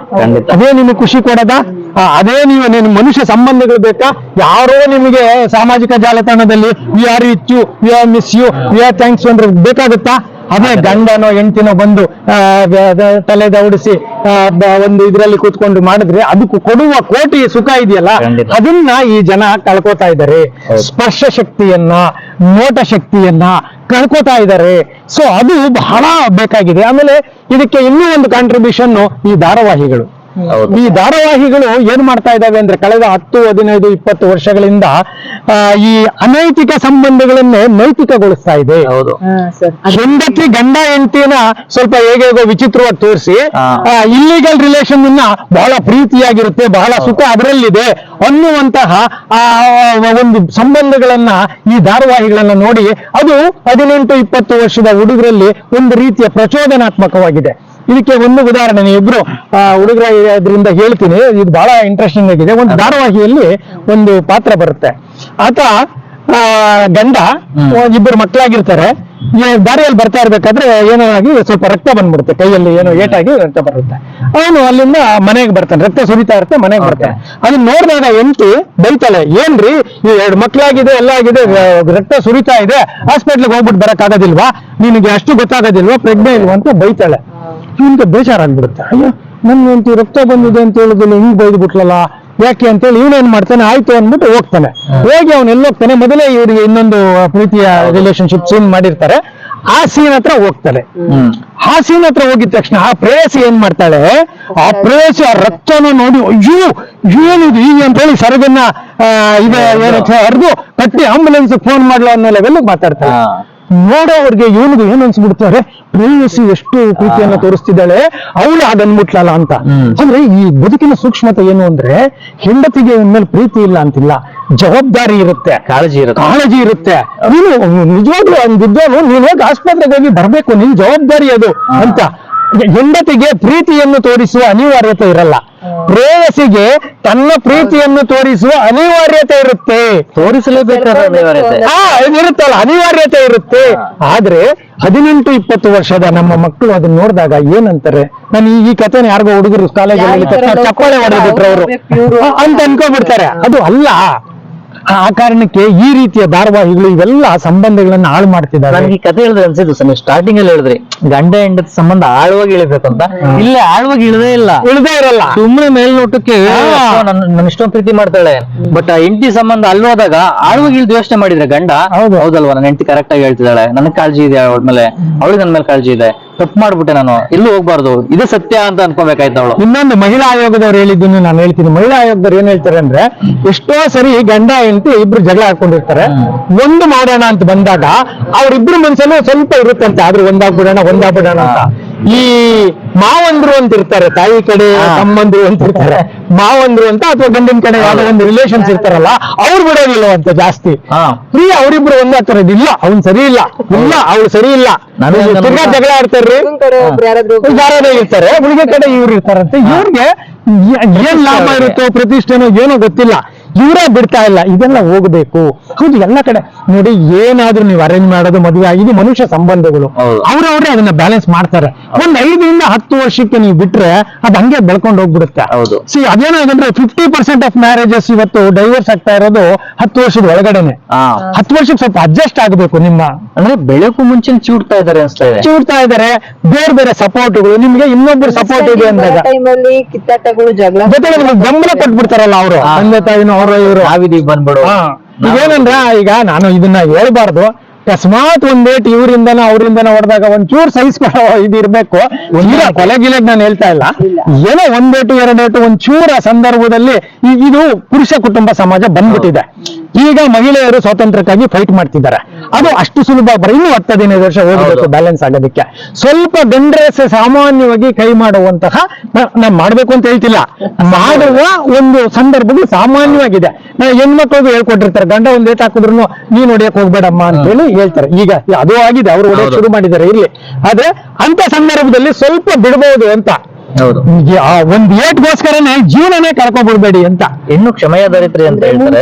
A: ಅದೇ ನಿಮಗೆ ಖುಷಿ ಕೊಡದ? ಅದೇ ನೀವು ನಿಮ್ಮ ಮನುಷ್ಯ ಸಂಬಂಧಗಳು ಬೇಕಾ? ಯಾರೋ ನಿಮಗೆ ಸಾಮಾಜಿಕ ಜಾಲತಾಣದಲ್ಲಿ we are with you we are miss you we are thanks ಅಂದ್ರೆ ಬೇಕಾಗುತ್ತಾ? ಅದೇ ಗಂಡನೋ ಹೆಂಡತಿನೋ ಬಂದು ತಲೆ ದೌಡಿಸಿ ಒಂದು ಇದರಲ್ಲಿ ಕೂತ್ಕೊಂಡು ಮಾಡಿದ್ರೆ ಅದಕ್ಕೂ ಕೊಡುವ ಕೋಟಿ ಸುಖ ಇದೆಯಲ್ಲ? ಅದನ್ನ ಈ ಜನ ಕಳ್ಕೊತಾ ಇದ್ದಾರೆ. ಸ್ಪರ್ಶ ಶಕ್ತಿಯನ್ನ ನೋಟ ಶಕ್ತಿಯನ್ನ ಕಳ್ಕೊತಾ ಇದ್ದಾರೆ. ಸೊ ಅದು ಬಹಳ ಬೇಕಾಗಿದೆ. ಆಮೇಲೆ ಇದಕ್ಕೆ ಇನ್ನೂ ಒಂದು ಕಾಂಟ್ರಿಬ್ಯೂಷನ್ ಈ ಧಾರಾವಾಹಿಗಳು. ಈ ಧಾರಾವಾಹಿಗಳು ಏನ್ ಮಾಡ್ತಾ ಇದ್ದಾವೆ ಅಂದ್ರೆ ಕಳೆದ ಹತ್ತು ಹದಿನೈದು ಇಪ್ಪತ್ತು ವರ್ಷಗಳಿಂದ ಆ, ಈ ಅನೈತಿಕ ಸಂಬಂಧಗಳನ್ನೇ ನೈತಿಕಗೊಳಿಸ್ತಾ ಇದೆ.
B: ಹೌದು.
D: ಸರ್.
A: ಹೆಂಡತಿ ಗಂಡ ಹೆಂಡತಿನ ಸ್ವಲ್ಪ ಹೇಗೆ ಹೇಗೋ ವಿಚಿತ್ರವಾಗಿ ತೋರಿಸಿ. ಇಲ್ಲಿಗಲ್ ರಿಲೇಷನ್ ಅನ್ನ ಬಹಳ ಪ್ರೀತಿಯಾಗಿರುತ್ತೆ ಬಹಳ ಸುಖ ಅದರಲ್ಲಿದೆ ಅನ್ನುವಂತಹ ಆ ಒಂದು ಸಂಬಂಧಗಳನ್ನ ಈ ಧಾರಾವಾಹಿಗಳನ್ನ ನೋಡಿ ಅದು ಹದಿನೆಂಟು ಇಪ್ಪತ್ತು ವರ್ಷದ ಹುಡುಗರಲ್ಲಿ ಒಂದು ರೀತಿಯ ಪ್ರಚೋದನಾತ್ಮಕವಾಗಿದೆ. ಇದಕ್ಕೆ ಒಂದು ಉದಾಹರಣೆ ಇಬ್ರು ಹುಡುಗರ ಇದರಿಂದ ಹೇಳ್ತೀನಿ. ಇದು ಬಹಳ ಇಂಟ್ರೆಸ್ಟಿಂಗ್ ಆಗಿದೆ. ಒಂದು ಧಾರಾವಾಹಿಯಲ್ಲಿ ಒಂದು ಪಾತ್ರ ಬರುತ್ತೆ. ಆತ ಆ, ಗಂಡ ಇಬ್ಬರು ಮಕ್ಕಳಾಗಿರ್ತಾರೆ. ದಾರಿಯಲ್ಲಿ ಬರ್ತಾ ಇರ್ಬೇಕಾದ್ರೆ ಏನೋ ಆಗಿ ಸ್ವಲ್ಪ ರಕ್ತ ಬಂದ್ಬಿಡುತ್ತೆ. ಕೈಯಲ್ಲಿ ಏನೋ ಏಟಾಗಿ ರಕ್ತ ಬರುತ್ತೆ. ಅವನು ಅಲ್ಲಿಂದ ಮನೆಗೆ ಬರ್ತಾನೆ. ರಕ್ತ ಸುರಿತಾ ಇರುತ್ತೆ ಮನೆಗೆ ಬರ್ತಾನೆ. ಅದನ್ನ ನೋಡಿದಾಗ ಎಂಟಿ ಬೈತಾಳೆ ಏನ್ರಿ? ಈ ಎರಡು ಮಕ್ಕಳಾಗಿದೆ ಎಲ್ಲ ಆಗಿದೆ ರಕ್ತ ಸುರಿತಾ ಇದೆ. ಹಾಸ್ಪಿಟ್ಲಿಗೆ ಹೋಗ್ಬಿಟ್ಟು ಬರಕ್ ಆಗೋದಿಲ್ವಾ ನಿನಗೆ ಅಷ್ಟು ಗೊತ್ತಾಗೋದಿಲ್ವಾ? ಪ್ರಜ್ಞೆ ಇಲ್ವಾ ಅಂತ ಬೈತಾಳೆ. ಇವನ್ಗೆ ಬೇಜಾರಾಗ್ಬಿಡುತ್ತೆ. ಅಯ್ಯೋ ನನ್ಗೆ ರಕ್ತ ಬಂದಿದೆ ಅಂತ ಹೇಳಿದ್ರೆ ಹಿಂಗ್ ಬೈದು ಬಿಟ್ಲಲ್ಲ? ಯಾಕೆ ಅಂತೇಳಿ ಇವನೇನ್ ಮಾಡ್ತಾನೆ? ಆಯ್ತು ಅಂದ್ಬಿಟ್ಟು ಹೋಗ್ತಾನೆ. ಹೋಗಿ ಅವನು ಎಲ್ಲೋಗ್ತಾನೆ ಮೊದಲೇ ಇವರಿಗೆ ಇನ್ನೊಂದು ಪ್ರೀತಿಯ ರಿಲೇಶನ್ಶಿಪ್ ಸೀನ್ ಮಾಡಿರ್ತಾರೆ. ಆ ಸೀನ್ ಹತ್ರ ಹೋಗ್ತಾನೆ. ಆ ಸೀನ್ ಹತ್ರ ಹೋಗಿದ ತಕ್ಷಣ ಆ ಪ್ರೇಯಸಿ ಏನ್ ಮಾಡ್ತಾಳೆ? ಆ ಪ್ರೇಯಸಿ ಆ ರಕ್ತನ ನೋಡಿ ಅಯ್ಯೋ ಏನಿದು ಈಗ ಅಂತ ಹೇಳಿ ಸರಗನ್ನ ಇದೆ ಏನಂತ ಹರಿದು ಕಟ್ಟಿ ಆಂಬುಲೆನ್ಸ್ ಫೋನ್ ಮಾಡ್ಲಾ ಅನ್ನೋ ಲೆವೆಲ್ ಮಾತಾಡ್ತಾಳೆ.
B: ಹಾ.
A: ನೋಡೋರ್ಗೆ ಇವನಿಗೆ ಏನ್ ಅನ್ಸ್ಬಿಡ್ತಾರೆ? ಪ್ರೇಯಸಿ ಎಷ್ಟು ಪ್ರೀತಿಯನ್ನ ತೋರಿಸ್ತಿದ್ದಾಳೆ. ಅವಳು ಅದನ್ಬಿಟ್ಲಲ್ಲ ಅಂತ. ಅಂದ್ರೆ ಈ ಬದುಕಿನ ಸೂಕ್ಷ್ಮತೆ ಏನು ಅಂದ್ರೆ ಹೆಂಡತಿಗೆ ಮೇಲೆ ಪ್ರೀತಿ ಇಲ್ಲ ಅಂತಿಲ್ಲ. ಜವಾಬ್ದಾರಿ ಇರುತ್ತೆ.
B: ಕಾಳಜಿ ಇರುತ್ತೆ.
A: ಕಾಳಜಿ ಇರುತ್ತೆ. ನೀನು ನಿಜವಾಗ್ಲೂ ನೀನ್ ಹೋಗಿ ಆಸ್ಪತ್ರೆಗೆ ಹೋಗಿ ಬರ್ಬೇಕು. ನಿನ್ ಜವಾಬ್ದಾರಿ ಅದು ಅಂತ. ಹೆಂಡತಿಗೆ ಪ್ರೀತಿಯನ್ನು ತೋರಿಸುವ ಅನಿವಾರ್ಯತೆ ಇರಲ್ಲ. ಪ್ರೇಯಸಿಗೆ ತನ್ನ ಪ್ರೀತಿಯನ್ನು ತೋರಿಸುವ ಅನಿವಾರ್ಯತೆ ಇರುತ್ತೆ.
B: ತೋರಿಸಲೇಬೇಕಾದ
A: ಇರುತ್ತಲ್ಲ ಅನಿವಾರ್ಯತೆ ಇರುತ್ತೆ. ಆದ್ರೆ ಹದಿನೆಂಟು ಇಪ್ಪತ್ತು ವರ್ಷದ ನಮ್ಮ ಮಕ್ಕಳು ಅದನ್ನ ನೋಡಿದಾಗ ಏನಂತಾರೆ? ನಾನು ಈ- ಈ ಕಥೆನ ಯಾರಿಗೋ ಹುಡುಗರು ಕಾಲೇಜಲ್ಲಿ ಚಪ್ಪಾಳೆ ಅವರು ಅಂತ ಬಿಡ್ತಾರೆ ಅದು ಅಲ್ಲ. ಆ ಕಾರಣಕ್ಕೆ ಈ ರೀತಿಯ ಧಾರಾವಾಹಿಗಳು ಇವೆಲ್ಲ ಸಂಬಂಧಗಳನ್ನ ಹಾಳು ಮಾಡ್ತಿದ್ದಾರೆ
B: ನನಗೆ ಈ ಕಥೆ ಹೇಳಿದ್ರೆ ಅನ್ಸಿದ್ದು ಸಮಯ ಸ್ಟಾರ್ಟಿಂಗ್ ಅಲ್ಲಿ ಹೇಳಿದ್ರಿ ಗಂಡ ಹೆಂಡದ ಸಂಬಂಧ ಆಳವಾಗಿ ಇಳಿಬೇಕಂತ ಅಂತ. ಇಲ್ಲೇ ಆಳವಾಗಿ ಇಳದೇ ಇಲ್ಲ.
A: ಇಳದೇ ಇರಲ್ಲ.
B: ಸುಮ್ಮನೆ ಮೇಲ್ನೋಟಕ್ಕೆ. ನನ್ನ ಇಷ್ಟೊಂದು ಪ್ರೀತಿ ಮಾಡ್ತಾಳೆ. ಬಟ್ ಆ ಹೆಂಡತಿ ಸಂಬಂಧ ಅಲ್ಲಿ ಹೋದಾಗ ಆಳವಾಗಿ ಇಳಿದು ಯೋಚನೆ ಮಾಡಿದ್ರೆ ಗಂಡ
A: ಹೌದು.
B: ಹೌದಲ್ವಾ ನನ್ನ ಹೆಂಡತಿ ಕರೆಕ್ಟ್ ಆಗಿ ಹೇಳ್ತಿದ್ದಾಳೆ ನನ್ನ ಕಾಳಜಿ ಇದೆ ಅವಳ ಮೇಲೆ ಅವಳಿಗೆ ನನ್ನ ಮೇಲೆ ಕಾಳಜಿ ಇದೆ. ತಪ್ಪು ಮಾಡ್ಬಿಟ್ಟೆ ನಾನು. ಎಲ್ಲೂ ಹೋಗ್ಬಾರ್ದು. ಇದು ಸತ್ಯ ಅಂತ ಅನ್ಕೋಬೇಕಾಯ್ತು ಅವಳು.
A: ಇನ್ನೊಂದು ಮಹಿಳಾ ಆಯೋಗದವ್ರು ಹೇಳಿದ್ದನ್ನು ನಾನು ಹೇಳ್ತೀನಿ. ಮಹಿಳಾ ಆಯೋಗದವ್ರು ಏನ್ ಹೇಳ್ತಾರೆ ಅಂದ್ರೆ ಎಷ್ಟೋ ಸರಿ ಗಂಡ ಹೆಂಡತಿ ಇಬ್ರು ಜಗಳ ಹಾಕೊಂಡಿರ್ತಾರೆ. ಒಂದು ಮಾಡೋಣ ಅಂತ ಬಂದಾಗ ಅವ್ರಿಬ್ರು ಮನ್ಸಲ್ಲೂ ಸ್ವಲ್ಪ ಇರುತ್ತಂತೆ ಆದ್ರೂ ಒಂದಾಗ್ಬಿಡೋಣ ಒಂದಾಗ್ಬಿಡೋಣ ಅಂತ. ಈ ಮಾವಂದ್ರು ಅಂತ ಇರ್ತಾರೆ ತಾಯಿ ಕಡೆ. ತಮ್ಮಂದ್ರು ಅಂತ ಇರ್ತಾರೆ ಮಾವಂದ್ರು ಅಂತ ಅಥವಾ ಗಂಡಿನ ಕಡೆ ಯಾವ್ದೋ ಒಂದು ರಿಲೇಷನ್ಸ್ ಇರ್ತಾರಲ್ಲ ಅವ್ರು ಬಿಡೋದಿಲ್ಲ ಅಂತ ಜಾಸ್ತಿ.
B: ಹಾ.
A: ಪ್ರಿಯ ಅವರಿಬ್ರು ತರದ್ ಇಲ್ಲ ಅವ್ನ್ ಸರಿ ಇಲ್ಲ. ಇಲ್ಲ ಅವ್ಳು ಸರಿ ಇಲ್ಲ.
B: ತುಂಬಾ
A: ತಿರ್ಗಾ ಜಗಳ ಆಡ್ತಾರ್ರಿ. ಯಾರಾದ್ರೂ ಇರ್ತಾರೆ ಹುಡುಗಿ ಕಡೆ ಇವ್ರು ಇರ್ತಾರಂತೆ. ಇವ್ರಿಗೆ ಏನ್ ಲಾಭ ಇರುತ್ತೋ ಪ್ರತಿಷ್ಠೆನೋ ಏನೋ ಗೊತ್ತಿಲ್ಲ. ಇವರೇ ಬಿಡ್ತಾ ಇಲ್ಲ ಇದೆಲ್ಲ ಹೋಗ್ಬೇಕು. ಹೌದು ಎಲ್ಲ ಕಡೆ. ನೋಡಿ ಏನಾದ್ರೂ ನೀವು ಅರೇಂಜ್ ಮಾಡೋದು ಮದುವೆ ಆಗಿದೆ ಮನುಷ್ಯ ಸಂಬಂಧಗಳು. ಅವ್ರವ್ರೆ ಅದನ್ನ ಬ್ಯಾಲೆನ್ಸ್ ಮಾಡ್ತಾರೆ. ಒಂದ್ ಐದರಿಂದ ಹತ್ತು ವರ್ಷಕ್ಕೆ ನೀವು ಬಿಟ್ರೆ ಅದ್ ಹಂಗೆ ಬೆಳ್ಕೊಂಡು ಹೋಗ್ಬಿಡುತ್ತೆ.
B: ಹೌದು.
A: ಸಿ ಅದೇನಾಗಂದ್ರೆ ಫಿಫ್ಟಿ ಪರ್ಸೆಂಟ್ ಆಫ್ ಮ್ಯಾರೇಜಸ್ ಇವತ್ತು ಡೈವರ್ಸ್ ಆಗ್ತಾ ಇರೋದು ಹತ್ತು ವರ್ಷದ ಒಳಗಡೆನೆ. ಹತ್ತು ವರ್ಷಕ್ಕೆ ಸ್ವಲ್ಪ ಅಡ್ಜಸ್ಟ್ ಆಗಬೇಕು ನಿಮ್ಮ.
B: ಅಂದ್ರೆ ಬೆಳಕು ಮುಂಚೆ ಚೂಡ್ತಾ ಇದಾರೆ ಅನ್ಸ್ತಾ ಇದೆ.
A: ಚೂಡ್ತಾ ಇದಾರೆ ಬೇರೆ ಬೇರೆ ಸಪೋರ್ಟ್ಗಳು ನಿಮ್ಗೆ ಇನ್ನೊಬ್ಬರು ಸಪೋರ್ಟ್ ಇದೆ ಅಂದಾಗ.
D: ಜಗಳ
A: ಜೊತೆಗೆ ಗಮನ ಕೊಟ್ಬಿಡ್ತಾರಲ್ಲ ಅವರು. ತಂದೆ ತಾಯಿನೋ ಅವರು ಇವರು.
B: ಬಂದ್ಬಿಡು.
A: ಇದೇನಂದ್ರ ಈಗ ನಾನು ಇದನ್ನ ಹೇಳ್ಬಾರ್ದು. ಅಕಸ್ಮಾತ್ ಒಂದ್ ಡೇಟ್ ಇವರಿಂದನ ಅವರಿಂದನ ಹೊಡೆದಾಗ ಒಂದ್ ಚೂರ್ ಸಹಿಸ್ಕೊಳ್ಳೋ ಇದಿರ್ಬೇಕು ಇಲ್ಲ ಕೊಲೆ ಕೊಲೆಗಿಲೆಗ್ ನಾನು ಹೇಳ್ತಾ ಇಲ್ಲ. ಏನೋ ಒಂದ್ ಡೇಟು ಎರಡು ಡೇಟು ಒಂದ್ ಚೂರ ಸಂದರ್ಭದಲ್ಲಿ ಈ- ಇದು ಪುರುಷ ಕುಟುಂಬ ಸಮಾಜ ಬಂದ್ಬಿಟ್ಟಿದೆ. ಈಗ ಮಹಿಳೆಯರು ಸ್ವಾತಂತ್ರ್ಯಕ್ಕಾಗಿ ಫೈಟ್ ಮಾಡ್ತಿದ್ದಾರೆ. ಅದು ಅಷ್ಟು ಸುಲಭ ಬರೀ ಇನ್ನು ಹತ್ತು ಹದಿನೈದು ವರ್ಷ ಹೋಗಬೇಕು ಬ್ಯಾಲೆನ್ಸ್ ಆಗೋದಕ್ಕೆ. ಸ್ವಲ್ಪ ಗಂಡ್ರೆಸ್ ಸಾಮಾನ್ಯವಾಗಿ ಕೈ ಮಾಡುವಂತಹ ನಾನು ಮಾಡ್ಬೇಕು ಅಂತ ಹೇಳ್ತಿಲ್ಲ. ಮಾಡುವ ಒಂದು ಸಂದರ್ಭದಲ್ಲಿ ಸಾಮಾನ್ಯವಾಗಿದೆ. ನಾವು ಹೆಣ್ಮಕ್ಳಿಗೂ ಹೇಳ್ಕೊಟ್ಟಿರ್ತಾರೆ ಗಂಡ ಒಂದು ಏಟ್ ಹಾಕಿದ್ರು ನೀನ್ ಹೊಡಿಯಕ್ ಹೋಗ್ಬೇಡಮ್ಮ ಅಂತ ಹೇಳಿ ಹೇಳ್ತಾರೆ. ಈಗ ಅದು ಆಗಿದೆ ಅವ್ರು ಹೊಡೆಯಕ್ ಶುರು ಮಾಡಿದ್ದಾರೆ ಇಲ್ಲಿ. ಆದ್ರೆ ಅಂತ ಸಂದರ್ಭದಲ್ಲಿ ಸ್ವಲ್ಪ ಬಿಡಬಹುದು ಅಂತ
B: ಹೌದು.
A: ಈಗ ಆ ಒಂದ್ ಏಟ್ಗೋಸ್ಕರನೇ ಜೀವನನೇ ಕಳ್ಕೊಬಿಡ್ಬೇಡಿ ಅಂತ.
B: ಇನ್ನು ಕ್ಷಮೆಯದಾರಿತ್ರಿ ಅಂತ ಹೇಳ್ತಾರೆ.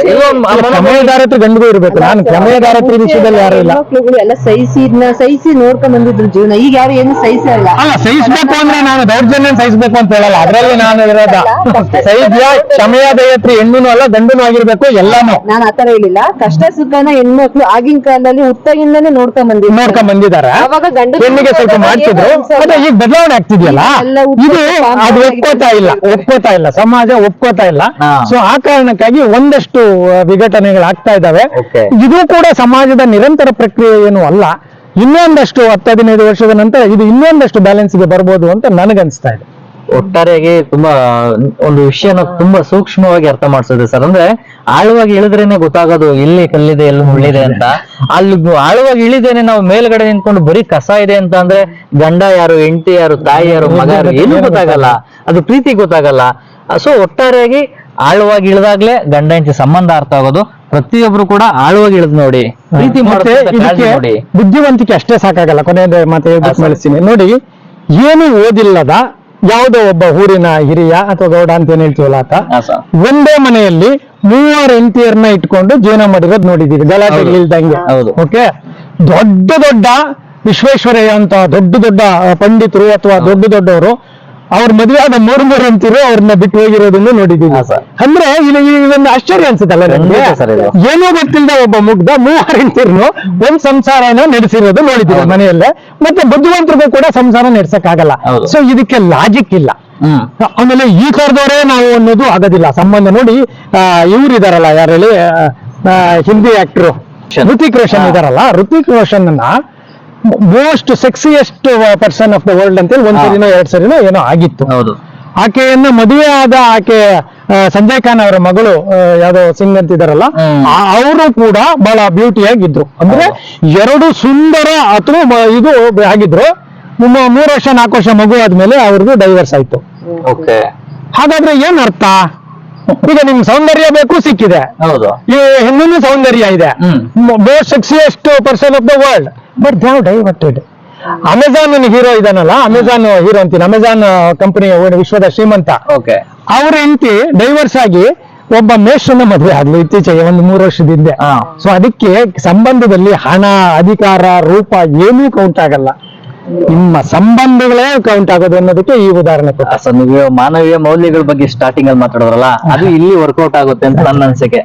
B: ಕ್ಷಮೆಯ
A: ದಾರಿತ್ರಿ ಗಂಡಿಗೂ ಇರ್ಬೇಕು. ನಾನು ಸಮಯದಾರತ್ವ ವಿಷಯದಲ್ಲಿ ಯಾರು ಇಲ್ಲ.
D: ಎಲ್ಲ ಸಹಿಸಿ ಇದ್ನ ಸಹಿಸಿ ನೋಡ್ಕೊಂಡ್ ಬಂದಿದ್ರು ಜೀವನ. ಈಗ ಯಾರು ಏನು ಸಹಿಸಲ್ಲ
A: ಅಲ್ಲ ಸಹಿಸ್ಬೇಕು ಅಂದ್ರೆ ನಾನು ದೌರ್ಜನ್ಯ ಸಹಿಸ್ಬೇಕು ಅಂತ ಹೇಳಲ್ಲ. ಅದ್ರಲ್ಲಿ ನಾನು ಇರೋದ ಸಹಿಸ್ಯ ಕ್ಷಮೆಯ ದಯತ್ರಿ ಹೆಣ್ಣುನು ಅಲ್ಲ ಗಂಡುನು ಆಗಿರ್ಬೇಕು ಎಲ್ಲಾನು.
D: ನಾನು ಆತರ ಹೇಳಿಲ್ಲ. ಕಷ್ಟ ಸುಖನ ಹೆಣ್ಮಕ್ಳು ಆಗಿನ ಕಾಲದಲ್ಲಿ ಹುಟ್ಟಾಗಿಂದಾನೇ ನೋಡ್ಕೊಂಡ್ ಬಂದಿದ್ರು
A: ನೋಡ್ಕೊಂಡ್ ಬಂದಿದ್ದಾರೆ.
D: ಅವಾಗ ಗಂಡು
A: ಹೆಣ್ಣಿಗೆ ಸ್ವಲ್ಪ ಮಾಡ್ತಿದ್ರು. ಅದೇ ಈಗ ಬದಲಾವಣೆ ಆಗ್ತಿದೆಯಲ್ಲ? ಇದು ಅದು ಒಪ್ಕೋತಾ ಇಲ್ಲ ಒಪ್ಕೋತಾ ಇಲ್ಲ ಸಮಾಜ ಒಪ್ಕೋತಾ ಇಲ್ಲ. ಸೊ ಆ ಕಾರಣಕ್ಕಾಗಿ ಒಂದಷ್ಟು ವಿಘಟನೆಗಳು ಆಗ್ತಾ ಇದಾವೆ ಇದು ಕೂಡ ಸಮಾಜದ ನಿರಂತರ ಪ್ರಕ್ರಿಯೆ ಏನು ಅಲ್ಲ. ಇನ್ನೊಂದಷ್ಟು ಹತ್ತು ಹದಿನೈದು ವರ್ಷದ ನಂತರ ಇದು ಇನ್ನೊಂದಷ್ಟು ಬ್ಯಾಲೆನ್ಸ್ಗೆ ಬರ್ಬೋದು ಅಂತ ನನಗನ್ಸ್ತಾ ಇದೆ.
B: ಒಟ್ಟಾರೆಯಾಗಿ ತುಂಬಾ ಒಂದು ವಿಷಯನ ತುಂಬಾ ಸೂಕ್ಷ್ಮವಾಗಿ ಅರ್ಥ ಮಾಡಿಸೋದು ಸರ್. ಅಂದ್ರೆ ಆಳವಾಗಿ ಇಳಿದ್ರೇನೆ ಗೊತ್ತಾಗೋದು ಇಲ್ಲಿ ಕಲ್ಲಿದೆ ಎಲ್ಲಿ ಮುಳ್ಳಿದೆ ಅಂತ. ಅಲ್ಲಿ ಆಳವಾಗಿ ಇಳಿದೇನೆ ನಾವು ಮೇಲ್ಗಡೆ ನಿಂತ್ಕೊಂಡು ಬರೀ ಕಸ ಇದೆ ಅಂತ ಅಂದ್ರೆ ಗಂಡ ಯಾರು ಹೆಂಡತಿ ಯಾರು ತಾಯಿ ಯಾರು ಮಗ ಯಾರು ಏನು ಗೊತ್ತಾಗಲ್ಲ. ಅದು ಪ್ರೀತಿ ಗೊತ್ತಾಗಲ್ಲ. ಸೊ ಒಟ್ಟಾರೆಯಾಗಿ ಆಳವಾಗಿ ಇಳಿದಾಗ್ಲೇ ಗಂಡ ಹೆಂಡತಿ ಸಂಬಂಧ ಅರ್ಥ ಆಗೋದು. ಪ್ರತಿಯೊಬ್ರು ಕೂಡ ಆಳವಾಗಿ ಇಳಿದ್ ನೋಡಿ. ಪ್ರೀತಿ ನೋಡಿ.
A: ಬುದ್ಧಿವಂತಿಕೆ ಅಷ್ಟೇ ಸಾಕಾಗಲ್ಲ. ಕೊನೆಯ ಮತ್ತೆ ನೋಡಿ ಏನು ಓದಿಲ್ಲದ ಯಾವುದೋ ಒಬ್ಬ ಊರಿನ ಹಿರಿಯ ಅಥವಾ ಗೌಡ ಅಂತ ಏನ್ ಹೇಳ್ತೀವಲ್ಲ ಆತ ಒಂದೇ ಮನೆಯಲ್ಲಿ ಮೂವರು ಎಂಟಿಯರ್ನ ಇಟ್ಕೊಂಡು ಜೀವನ ಮಾಡಿರೋದು ನೋಡಿದೀವಿ ಗಲಾಟೆ
B: ಹೌದು.
A: ಇಲ್ದಂಗೆ
B: ಹೌದು.
A: ಓಕೆ ದೊಡ್ಡ ದೊಡ್ಡ ವಿಶ್ವೇಶ್ವರಯ್ಯ ಅಂತ ದೊಡ್ಡ ದೊಡ್ಡ ಪಂಡಿತರು ಅಥವಾ ದೊಡ್ಡ ದೊಡ್ಡವರು ಅವ್ರ ಮದುವೆ ಆದ ಮೂರು ಮೂರು ಅಂತಿರೋ ಅವ್ರನ್ನ ಬಿಟ್ಟು ಹೋಗಿರೋದನ್ನು ನೋಡಿದೀವಿ. ಅಂದ್ರೆ ಇದು ಇದೊಂದು ಆಶ್ಚರ್ಯ ಅನ್ಸುತ್ತಲ್ಲ ನಮ್ಗೆ. ಏನೂ ಗೊತ್ತಿಲ್ಲದ ಒಬ್ಬ ಮುಗ್ದ ಮೂವರ್ ಅಂತಿರ್ನು ಒಂದ್ ಸಂಸಾರನ ನಡೆಸಿರೋದು ನೋಡಿದ್ದೀವಿ ಮನೆಯಲ್ಲೇ. ಮತ್ತೆ ಬುದ್ಧಿವಂತರಿಗೂ ಕೂಡ ಸಂಸಾರ ನಡೆಸಕ್ ಆಗಲ್ಲ. ಸೊ ಇದಕ್ಕೆ ಲಾಜಿಕ್ ಇಲ್ಲ. ಆಮೇಲೆ ಈ ತರದವರೇ ನಾವು ಅನ್ನೋದು ಆಗೋದಿಲ್ಲ. ಸಂಬಂಧ ನೋಡಿ ಇವ್ರು ಇದಾರಲ್ಲ ಯಾರು ಹೇಳಿ ಆ, ಆ, ಹಿಂದಿ ಆಕ್ಟರ್ ಋತಿಕ್ ರೋಷನ್ ಇದಾರಲ್ಲ. ಋತಿಕ್ ರೋಷನ್ ಅನ್ನ most sexiest person of the world ಅಂತೇಳಿ ಒಂದ್. ಸರಿನೋ ಎರಡ್ ಸರಿನೋ ಏನೋ ಆಗಿತ್ತು.
B: ಹೌದು.
A: ಆಕೆಯನ್ನ ಮದುವೆ ಆದ ಆಕೆ ಸಂಜಯ್ ಖಾನ್ ಅವರ ಮಗಳು ಯಾವ್ದೋ ಸಿಂಗ್ ಅಂತ
B: ಇದಾರಲ್ಲ
A: ಅವರು ಕೂಡ ಬಹಳ ಬ್ಯೂಟಿಯಾಗಿದ್ರು ಅಂದ್ರೆ ಎರಡು ಸುಂದರ ಅಥವಾ ಇದು ಆಗಿದ್ರು. ಮೂರು ವರ್ಷ ನಾಲ್ಕು ವರ್ಷ ಮಗು ಆದ್ಮೇಲೆ ಅವ್ರದ್ದು ಡೈವರ್ಸ್ ಆಯ್ತು.
B: ಓಕೆ
A: ಹಾಗಾದ್ರೆ ಏನ್ ಅರ್ಥ? ಈಗ ನಿಮ್ ಸೌಂದರ್ಯ ಬೇಕು ಸಿಕ್ಕಿದೆ.
B: ಹೌದು.
A: ಈ ಹೆಣ್ಣು ಸೌಂದರ್ಯ ಇದೆ. Most sexiest person of the world. But they diverted. Amazon hero ಇದಾನಲ್ಲ Amazon hero ಅಂತೀನಿ ಅಮೆಜಾನ್ ಕಂಪನಿ ವಿಶ್ವದ ಶ್ರೀಮಂತ.
B: ಓಕೆ.
A: ಅವ್ರ ಹೆಂಡತಿ ಡೈವರ್ಸ್ ಆಗಿ ಒಬ್ಬ ಮೇಷನ್ನ ಮದುವೆ ಆಗ್ಲಿ ಇತ್ತೀಚೆಗೆ ಒಂದು ಮೂರು ವರ್ಷದ ಹಿಂದೆ.
B: ಹಾ.
A: ಸೊ ಅದಕ್ಕೆ ಸಂಬಂಧದಲ್ಲಿ ಹಣ ಅಧಿಕಾರ ರೂಪ ಏನೂ ಕೌಂಟ್ ಆಗಲ್ಲ. ನಿಮ್ಮ ಸಂಬಂಧಗಳೇ ಕೌಂಟ್ ಆಗೋದು ಅನ್ನೋದಕ್ಕೆ ಈ ಉದಾಹರಣೆ ಕೊಟ್ಟ.
B: ಸರ್ ನೀವು ಮಾನವೀಯ ಮೌಲ್ಯಗಳ ಬಗ್ಗೆ ಸ್ಟಾರ್ಟಿಂಗ್ ಅಲ್ಲಿ ಮಾತಾಡೋದ್ರಲ್ಲ ಅದು ಇಲ್ಲಿ ವರ್ಕೌಟ್ ಆಗುತ್ತೆ ಅಂತ ನನ್ನ ಅನಿಸಿಕೆ.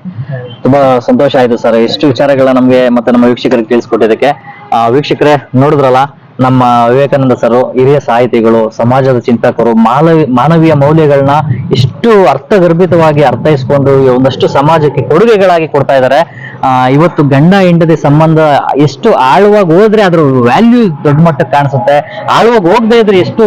B: ತುಂಬಾ ಸಂತೋಷ ಆಯ್ತು ಸರ್ ಎಷ್ಟು ವಿಚಾರಗಳ ನಮ್ಗೆ ಮತ್ತೆ ನಮ್ಮ ವೀಕ್ಷಕರಿಗೆ ತಿಳಿಸ್ಕೊಟ್ಟಿದ್ದಕ್ಕೆ. ಆ, ವೀಕ್ಷಕರೇ ನೋಡಿದ್ರಲ್ಲ ನಮ್ಮ ವಿವೇಕಾನಂದ ಸರ್ ಹಿರಿಯ ಸಾಹಿತಿಗಳು ಸಮಾಜದ ಚಿಂತಕರು ಮಾನವಿ ಮಾನವೀಯ ಮೌಲ್ಯಗಳನ್ನ ಎಷ್ಟು ಅರ್ಥಗರ್ಭಿತವಾಗಿ ಅರ್ಥೈಸ್ಕೊಂಡು ಒಂದಷ್ಟು ಸಮಾಜಕ್ಕೆ ಕೊಡುಗೆಗಳಾಗಿ ಕೊಡ್ತಾ ಇದ್ದಾರೆ. ಇವತ್ತು ಗಂಡ ಹೆಂಡತಿ ಸಂಬಂಧ ಎಷ್ಟು ಆಳವಾಗಿ ಹೋದ್ರೆ ಅದ್ರ ವ್ಯಾಲ್ಯೂ ದೊಡ್ಡ ಮಟ್ಟಕ್ಕೆ ಕಾಣಿಸುತ್ತೆ. ಆಳವಾಗಿ ಹೋಗದೆ ಇದ್ರೆ ಎಷ್ಟು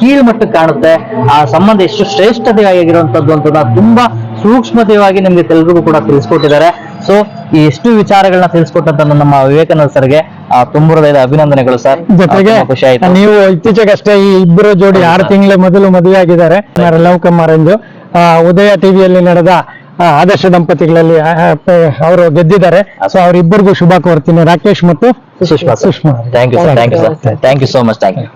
B: ಕೀಳು ಮಟ್ಟಕ್ಕೆ ಕಾಣುತ್ತೆ. ಆ ಸಂಬಂಧ ಎಷ್ಟು ಶ್ರೇಷ್ಠತೆ ಆಗಿರುವಂತದ್ದು ಅಂತ ತುಂಬಾ ಸೂಕ್ಷ್ಮತೆಯಾಗಿ ನಿಮ್ಗೆ ತೆಲುಗು ಕೂಡ ತಿಳಿಸ್ಕೊಟ್ಟಿದ್ದಾರೆ. ಸೊ ಈ ಎಷ್ಟು ವಿಚಾರಗಳನ್ನ ತಿಳಿಸ್ಕೊಟ್ಟಂತ ನಮ್ಮ ವಿವೇಕಾನಂದ ಸರ್ಗೆ ಆ, ತುಂಬ ಹೃದಯದ ಅಭಿನಂದನೆಗಳು ಸರ್.
A: ಜೊತೆಗೆ
B: ಖುಷಿ ಆಯ್ತು.
A: ನೀವು ಇತ್ತೀಚೆಗಷ್ಟೇ ಈ ಇಬ್ಬರು ಜೋಡಿ ಆರು ತಿಂಗಳ ಮೊದಲು ಮದುವೆ ಆಗಿದ್ದಾರೆ ಲವ್ ಕುಮಾರ್ ಎಂದು. ಉದಯ ಟಿವಿಯಲ್ಲಿ ನಡೆದ ಆದರ್ಶ ದಂಪತಿಗಳಲ್ಲಿ ಅವರು ಗೆದ್ದಿದ್ದಾರೆ. ಸೊ ಅವರಿಬ್ಬರಿಗೂ ಶುಭ ಕೋರ್ತೀನಿ. ರಾಕೇಶ್ ಮತ್ತು
B: Sushma
A: Sushma.
B: Thank you sir thank you sir thank you so much thank you